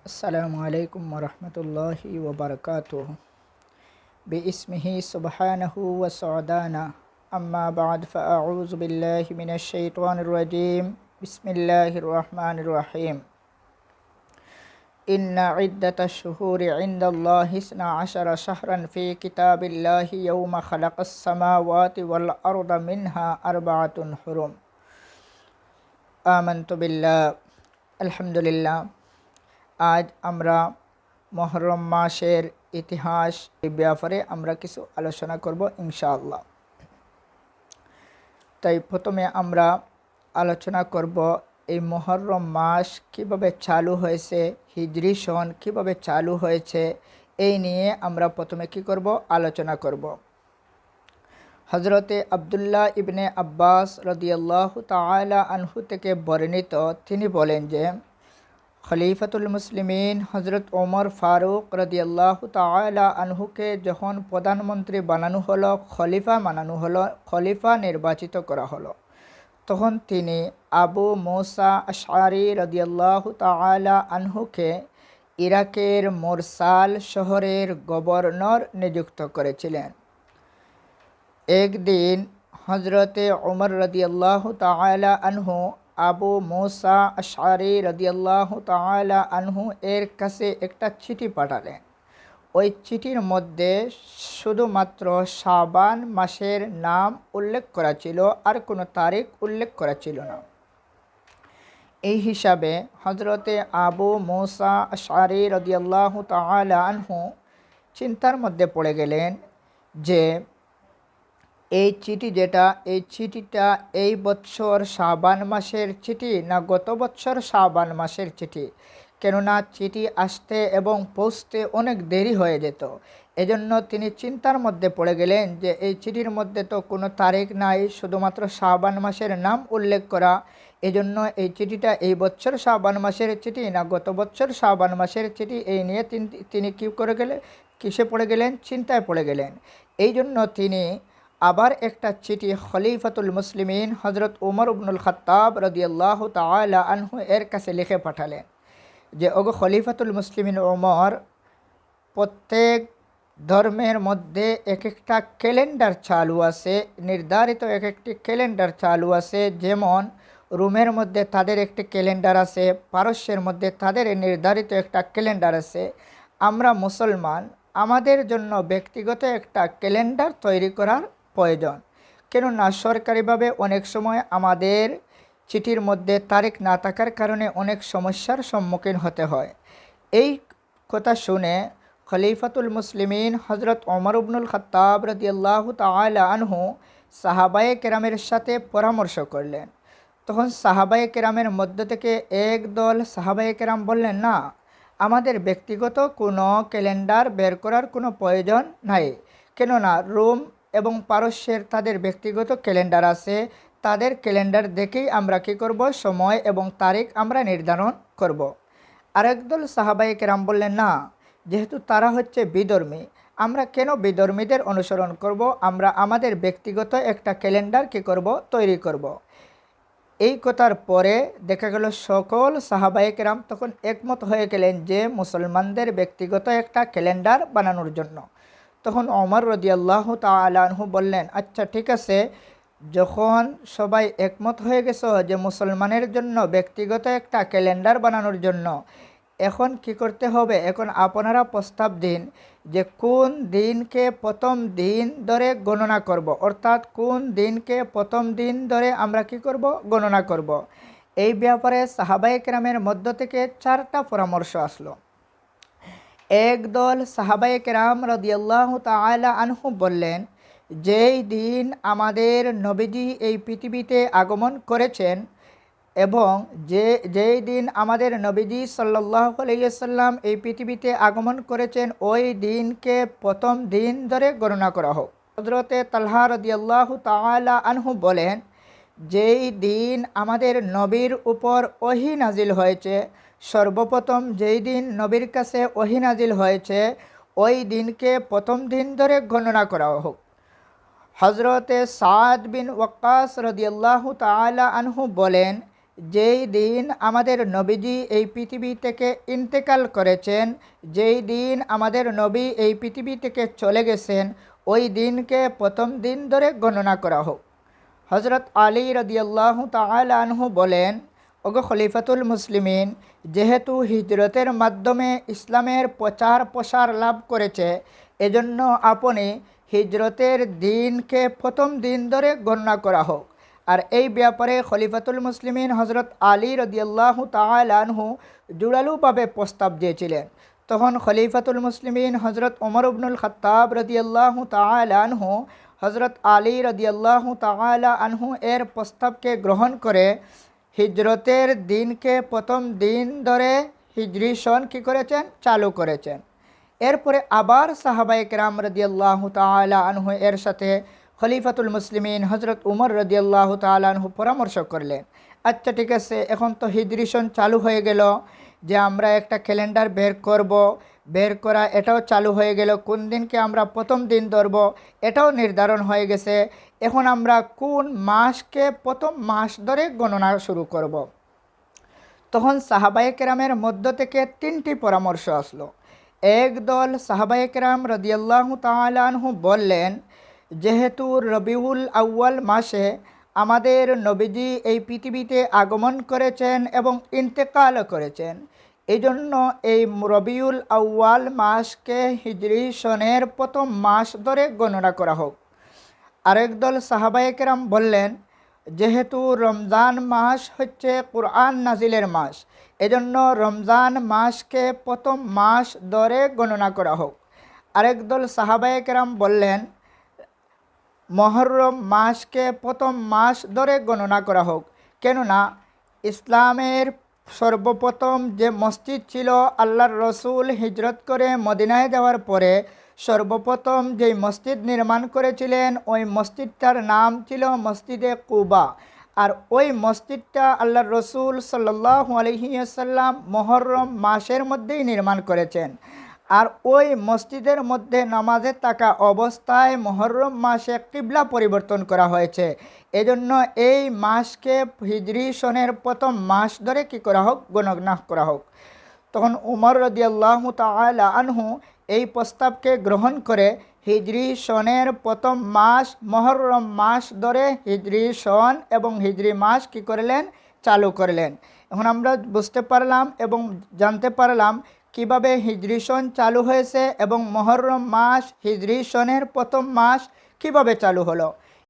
السلام عليكم ورحمة الله وبركاته. باسمه سبحانه وسعدانا. أما بعد فأعوذ بالله من الشيطان الرجيم. بسم الله الرحمن الرحيم. إن عدة الشهور عند الله اثنا عشر شهرا في كتاب الله يوم خلق السماوات والأرض منها أربعة حرم. آمنت بالله. الحمد لله. আজ আমরা মহরম মাসের ইতিহাস এই ব্যাপারে আমরা কিছু আলোচনা করব ইনশাআল্লাহ। তাই প্রথমে আমরা আলোচনা করব এই মহরম মাস কীভাবে চালু হয়েছে, হিজরি সন কীভাবে চালু হয়েছে, এই নিয়ে আমরা প্রথমে কি করব? আলোচনা করব। হজরতে আবদুল্লাহ ইবনে আব্বাস রদিয়াল্লাহ তালা আনহু থেকে বর্ণিত তিনি বলেন যে খলিফাতুল মুসলিমিন হজরত ওমর ফারুক রদিয়াল্লাহ তালা আনহুকে যখন প্রধানমন্ত্রী বানানো হলো, খলিফা বানানো হলো, খলিফা নির্বাচিত করা হলো। তখন তিনি আবু মৌসা আশারি রদিয়াল্লাহ তালা আনহুকে ইরাকের মোরসাল শহরের গভর্নর নিযুক্ত করেছিলেন। একদিন হজরতে ওমর রদিয়াল্লাহ তালা আনহু আবু মৌসা আশারি রদিয়াল্লাহ তালা আনহু এর কাছে একটা চিঠি পাঠালেন। ওই চিঠির মধ্যে শুধুমাত্র সাবান মাসের নাম উল্লেখ করা ছিল আর কোনো তারিখ উল্লেখ করা ছিল না। এই হিসাবে হজরতে আবু মৌসা আশারি রদিয়াল্লাহ তালা আনহু চিন্তার মধ্যে পড়ে গেলেন যে এই চিঠি যেটা, এই চিঠিটা এই বছর শাবান মাসের চিঠি না গত বছর শাবান মাসের চিঠি? কেননা চিঠি আসতে এবং পৌঁছতে অনেক দেরি হয়ে যেত। এজন্য তিনি চিন্তার মধ্যে পড়ে গেলেন যে এই চিঠির মধ্যে তো কোনো তারিখ নাই, শুধুমাত্র শাবান মাসের নাম উল্লেখ করা। এজন্য এই চিঠিটা এই বছর শাবান মাসের চিঠি না গত বছর শাবান মাসের চিঠি, এই নিয়ে তিনি কী করে গেলেন কিসে পড়ে গেলেন? চিন্তায় পড়ে গেলেন। এই জন্য তিনি আবার একটা চিঠি খলিফাতুল মুসলিমিন হজরত উমর উবনুল খত্তাব রদিয়াল্লাহ তালা আনহু এর কাছে লিখে পাঠালেন যে, ওগো খলিফাতুল মুসলিমিন ওমর প্রত্যেক ধর্মের মধ্যে এক একটা ক্যালেন্ডার চালু আছে, নির্ধারিত এক একটি ক্যালেন্ডার চালু আছে, যেমন রুমের মধ্যে তাদের একটি ক্যালেন্ডার আছে, পারস্যের মধ্যে তাদের নির্ধারিত একটা ক্যালেন্ডার আছে। আমরা মুসলমান, আমাদের জন্য ব্যক্তিগত একটা ক্যালেন্ডার তৈরি করার প্রয়োজন। কেননা সরকারিভাবে অনেক সময় আমাদের চিঠির মধ্যে তারিখ না থাকার কারণে অনেক সমস্যার সম্মুখীন হতে হয়। এই কথা শুনে খলিফাতুল মুসলিমিন হজরত ওমর উবনুল খত্তাব রদিয়াল্লাহ তালা আনহু সাহাবায়ে কেরামের সাথে পরামর্শ করলেন। তখন সাহাবায়ে কেরামের মধ্য থেকে এক দল সাহাবায়ে কেরাম বললেন, না, আমাদের ব্যক্তিগত কোনো ক্যালেন্ডার বের করার কোনো প্রয়োজন নাই। কেননা রোম এবং পারস্যের তাদের ব্যক্তিগত ক্যালেন্ডার আছে। তাদের ক্যালেন্ডার দেখেই আমরা কী করব? সময় এবং তারিখ আমরা নির্ধারণ করব। আরেক দল সাহাবাই কেরাম বললেন, না, যেহেতু তারা হচ্ছে বিধর্মী, আমরা কেন বিধর্মীদের অনুসরণ করব? আমরা আমাদের ব্যক্তিগত একটা ক্যালেন্ডার কী করব? তৈরি করব। এই কথার পরে দেখা গেল, সকল সাহাবাহিকেরাম তখন একমত হয়ে গেলেন যে, মুসলমানদের ব্যক্তিগত একটা ক্যালেন্ডার বানানোর জন্য। তখন অমর রদিয়াল্লাহ তালাহু বললেন আচ্ছা ঠিক আছে যখন সবাই একমত হয়ে গেছ যে মুসলমানের জন্য ব্যক্তিগত একটা ক্যালেন্ডার বানানোর জন্য, এখন কি করতে হবে এখন আপনারা প্রস্তাব দিন যে কোন দিনকে প্রথম দিন ধরে গণনা করব। অর্থাৎ কোন দিনকে প্রথম দিন ধরে আমরা কি করব গণনা করব। এই ব্যাপারে সাহাবাহিক রামের মধ্য থেকে চারটা পরামর্শ আসলো একদল সাহাবায়ে কেরাম রদিয়াল্লাহ তালা আনহু বললেন, যেই দিন আমাদের নবীজি এই পৃথিবীতে আগমন করেছেন এবং যে, যেই দিন আমাদের নবীজি সাল্লাহ আলাইসাল্লাম এই পৃথিবীতে আগমন করেছেন, ওই দিনকে প্রথম দিন ধরে গণনা করা হোক। হজরতে তাল্হা রদিয়াল্লাহ তালা আনহু বলেন, যেই দিন আমাদের নবীর উপর ওহি নাজিল হয়েছে সর্বপ্রথম যেই দিন নবীর কাছে ওহিনাজিল হয়েছে, ওই দিনকে প্রথম দিন ধরে গণনা করা হোক। হজরতে সাদ বিন ওয়াক্কাস রদিয়াল্লাহ তালা আনহু বলেন, যেই দিন আমাদের নবীজি এই পৃথিবী থেকে ইন্তেকাল করেছেন, যেই দিন আমাদের নবী এই পৃথিবী থেকে চলে গেছেন, ওই দিনকে প্রথম দিন ধরে গণনা করা হোক। হজরত আলী রদিয়াল্লাহ তাল আনহু বলেন ওগো খলিফাতুল মুসলিমিন, যেহেতু হিজরতের মাধ্যমে ইসলামের প্রচার প্রসার লাভ করেছে, এজন্য আপনি হিজরতের দিনকে প্রথম দিন ধরে গণনা করা হোক। আর এই ব্যাপারে খলিফাতুল মুসলিমিন হজরত আলী রদিয়াল্লাহ তালানহু জুড়ালুভাবে প্রস্তাব দিয়েছিলেন। তখন খলিফাতুল মুসলিমিন হজরত ওমর ইবনুল খত্তাব রদিয়াল্লাহ তালানহু হজরত আলী রদিয়াল্লাহ তালা আনহু এর প্রস্তাবকে গ্রহণ করে হিজরতের দিনকে প্রথম দিন ধরে হিজরি সন কী করেছেন? চালু করেছেন। এরপরে আবার সাহাবাই কেরাম রদিয়াল্লাহ তালা এর সাথে খলিফাতুল মুসলিমিন হজরত উমর রদিয়াল্লাহ তালা পরামর্শ করলেন আচ্ছা ঠিক আছে, এখন তো হিজরি সন চালু হয়ে গেল, যে আমরা একটা ক্যালেন্ডার বের করব বের করা, এটাও চালু হয়ে গেল। কোন দিনকে আমরা প্রথম দিন ধরব, এটাও নির্ধারণ হয়ে গেছে। এখন আমরা কোন মাসকে প্রথম মাস ধরে গণনা শুরু করব। তখন সাহাবায়ে কেরামের মধ্য থেকে তিনটি পরামর্শ আসলো। একদল সাহাবায়ে কেরাম রদিয়াল্লাহ তালাহু বললেন, যেহেতু রবিউল আউ্য়াল মাসে আমাদের নবীজি এই পৃথিবীতে আগমন করেছেন এবং ইন্তেকাল করেছেন এই জন্য এই রবিউল আউ্য়াল মাসকে হিজরি সনের প্রথম মাস ধরে গণনা করা হোক। আরেক দল সাহাবায়কেরাম বললেন, যেহেতু রমজান মাস হচ্ছে কোরআন নাজিলের মাস, এজন্য রমজান মাসকে প্রথম মাস ধরে গণনা করা হোক। আরেক দল সাহাবায়কেরাম বললেন, মহরম মাসকে প্রথম মাস ধরে গণনা করা হোক। কেননা ইসলামের সর্বপ্রথম যে মসজিদ ছিল আল্লাহর রসুল হিজরত করে মদিনায় যাওয়ার পরে, সর্বপ্রথম যেই মসজিদ নির্মাণ করেছিলেন, ওই মসজিদটার নাম ছিল মসজিদে কুবা। আর ওই মসজিদটা আল্লাহর রসুল সাল্লাহ আলহিসাল্লাম মহরম মাসের মধ্যেই নির্মাণ করেছেন। আর ওই মসজিদের মধ্যে নামাজে থাকা অবস্থায় মহরম মাসে কিবলা পরিবর্তন করা হয়েছে। এজন্য এই মাসকে হিজরি সনের প্রথম মাস ধরে কি করা হোক, গণনা করা হোক। তখন উমর রদিয়াল্লাহ তালা আনহু এই প্রস্তাবকে গ্রহণ করে হিজরি সনের প্রথম মাস, মহরম মাস ধরে হিজরি সন এবং হিজরি মাস কি করলেন? চালু করলেন। এখন আমরা বুঝতে পারলাম এবং জানতে পারলাম কীভাবে হিজরি সন চালু হয়েছে এবং মহরম মাস হিজরি সনের প্রথম মাস কীভাবে চালু হলো?